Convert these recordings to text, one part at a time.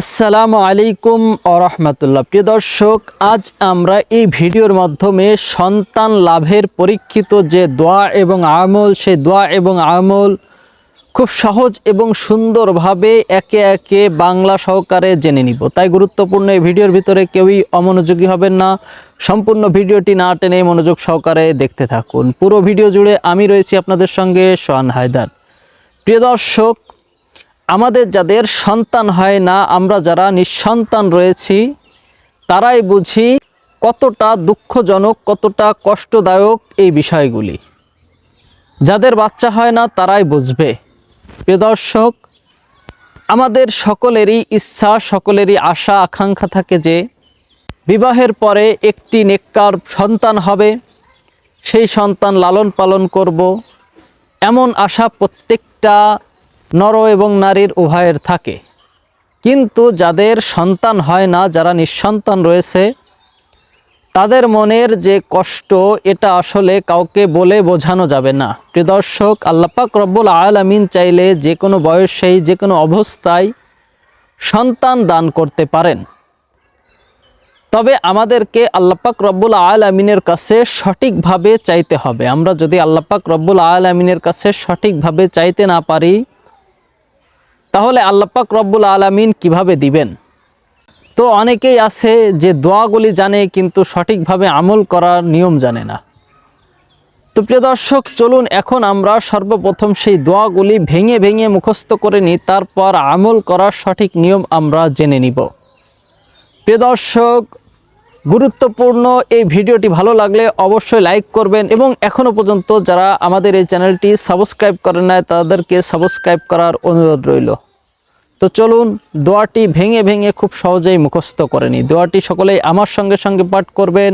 আসসালামু আলাইকুম আরহামতুল্লাহ প্রিয় দর্শক, আজ আমরা এই ভিডিওর মাধ্যমে সন্তান লাভের পরীক্ষিত যে দোয়া এবং আমল, সেই দোয়া এবং আমল খুব সহজ এবং সুন্দরভাবে একে একে বাংলা সহকারে জেনে নিব। তাই গুরুত্বপূর্ণ এই ভিডিওর ভিতরে কেউই অমনোযোগী হবেন না। সম্পূর্ণ ভিডিওটি না টেনে মনোযোগ সহকারে দেখতে থাকুন। পুরো ভিডিও জুড়ে আমি রয়েছি আপনাদের সঙ্গে সোহান হায়দার। প্রিয় দর্শক আমাদের যাদের সন্তান হয় না, আমরা যারা নিঃসন্তান রয়েছি, তারাই বুঝি কতটা দুঃখজনক, কতটা কষ্টদায়ক এই বিষয়গুলি। যাদের বাচ্চা হয় না, তারাই বুঝবে। প্রিয় দর্শক, আমাদের সকলেরই ইচ্ছা, সকলেরই আশা, আকাঙ্ক্ষা থাকে যে বিবাহের পরে একটি নেককার সন্তান হবে। সেই সন্তান লালন পালন করব। এমন আশা প্রত্যেকটা নর এবং নারীর উভয়ের থাকে। কিন্তু যাদের সন্তান হয় না, যারা নিঃসন্তান রয়েছে, তাদের মনের যে কষ্ট, এটা আসলে কাউকে বলে বোঝানো যাবে না। প্রিয় দর্শক আল্লাপাক রব্বুল আলামিন চাইলে যে কোনো বয়সেই, যে কোনো অবস্থায় সন্তান দান করতে পারেন। তবে আমাদেরকে আল্লাপাক রব্বুল আলামিনের কাছে সঠিকভাবে চাইতে হবে। আমরা যদি আল্লাপাক রব্বুল আলামিনের কাছে সঠিকভাবে চাইতে না পারি তাহলে আল্লাপাক রব্বুল আলামিন কীভাবে দিবেন? তো অনেকেই আছে যে দোয়াগুলি জানে কিন্তু সঠিকভাবে আমল করার নিয়ম জানে না। তো প্রিয় দর্শক, চলুন এখন আমরা সর্বপ্রথম সেই দোয়াগুলি ভেঙে ভেঙে মুখস্থ করে নিই, তারপর আমল করার সঠিক নিয়ম আমরা জেনে নিব। প্রিয় দর্শক, গুরুত্বপূর্ণ এই ভিডিওটি ভালো লাগলে অবশ্যই লাইক করবেন এবং এখনও পর্যন্ত যারা আমাদের এই চ্যানেলটি সাবস্ক্রাইব করেন নাই, তাদেরকে সাবস্ক্রাইব করার অনুরোধ রইল। তো চলুন দোয়াটি ভেঙে ভেঙে খুব সহজেই মুখস্থ করে নিই। দোয়াটি সকলেই আমার সঙ্গে সঙ্গে পাঠ করবেন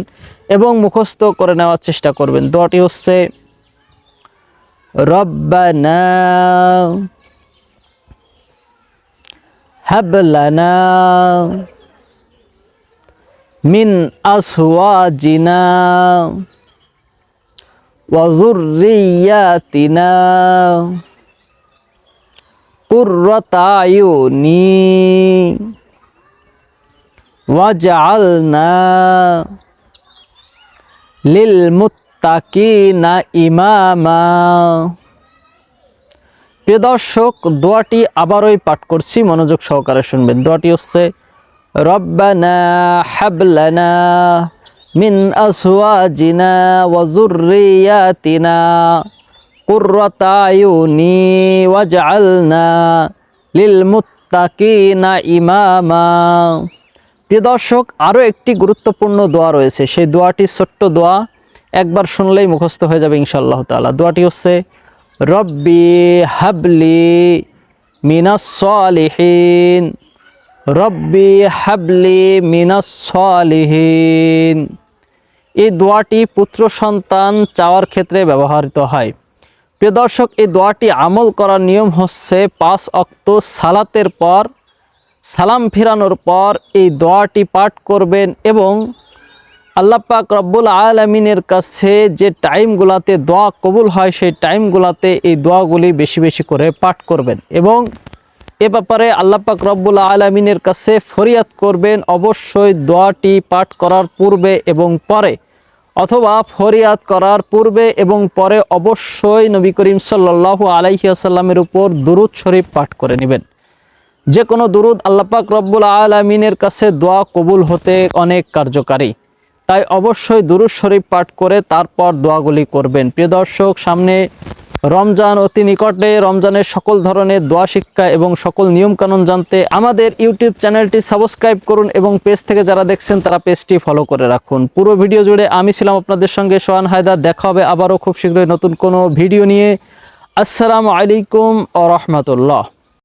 এবং মুখস্থ করে নেওয়ার চেষ্টা করবেন। দোয়াটি হচ্ছে, রব্বানা মিন আসওয়াজিনা ওয়াজুররিয়াতিনা কুর্রতায়ুনি ওয়াজআলনা লিল মুত্তাকিনা ইমামা। প্রিয় দর্শক, দোয়াটি আবারই পাঠ করছি, মনোযোগ সহকারে শুনবেন। দোয়াটি হচ্ছে, রব্বানা হাবলানা মিন আসওয়াজিনা ওয়া যুররিয়াতিনা। কুর্রাতায়ুনি ওয়াজআলনা ইমামা। প্রিয় দর্শক আরও একটি গুরুত্বপূর্ণ দোয়া রয়েছে। সেই দোয়াটি ছোট্ট দোয়া, একবার শুনলেই মুখস্থ হয়ে যাবে ইনশাআল্লাহ তাআলা। দোয়াটি হচ্ছে, রব্বি হাবলি মিনাস রব্বি হাবলি মিনাস সালিহিন। এই দোয়াটি পুত্র সন্তান চাওয়ার ক্ষেত্রে ব্যবহৃত হয়। প্রিয় দর্শক, এই দোয়াটি আমল করার নিয়ম হচ্ছে পাঁচ অক্ত সালাতের পর, সালাম ফিরানোর পর এই দোয়াটি পাঠ করবেন এবং আল্লাহ পাক রব্বুল আলমিনের কাছে যে টাইমগুলাতে দোয়া কবুল হয়, সেই টাইমগুলাতে এই দোয়াগুলি বেশি বেশি করে পাঠ করবেন এবং এ ব্যাপারে আল্লাহ পাক রব্বুল আলমিনের কাছে ফরিয়াদ করবেন। অবশ্যই দোয়াটি পাঠ করার পূর্বে এবং পরে অথবা ফরিয়াদ করার পূর্বে এবং পরে অবশ্যই নবী করিম সাল্লাল্লাহু আলাইহিয়াসাল্লামের উপর দুরুদ শরীফ পাঠ করে নেবেন। যে কোনো দুরুদ আল্লাপাক রব্বুল আলমিনের কাছে দোয়া কবুল হতে অনেক কার্যকারী। তাই অবশ্যই দুরুদ শরীফ পাঠ করে তারপর দোয়াগুলি করবেন। প্রিয় দর্শক, সামনে রমজান অতি নিকটে, রমজানের সকল ধরনের দোয়া শিক্ষা এবং সকল নিয়মকানুন জানতে আমাদের ইউটিউব চ্যানেলটি সাবস্ক্রাইব করুন এবং পেজ থেকে যারা দেখছেন তারা পেজটি ফলো করে রাখুন। পুরো ভিডিও জুড়ে আমি ছিলাম আপনাদের সঙ্গে সোহান হায়দার। দেখা হবে আবারও খুব শীঘ্রই নতুন কোনো ভিডিও নিয়ে। আসসালামু আলাইকুম ও রহমতুল্লাহ।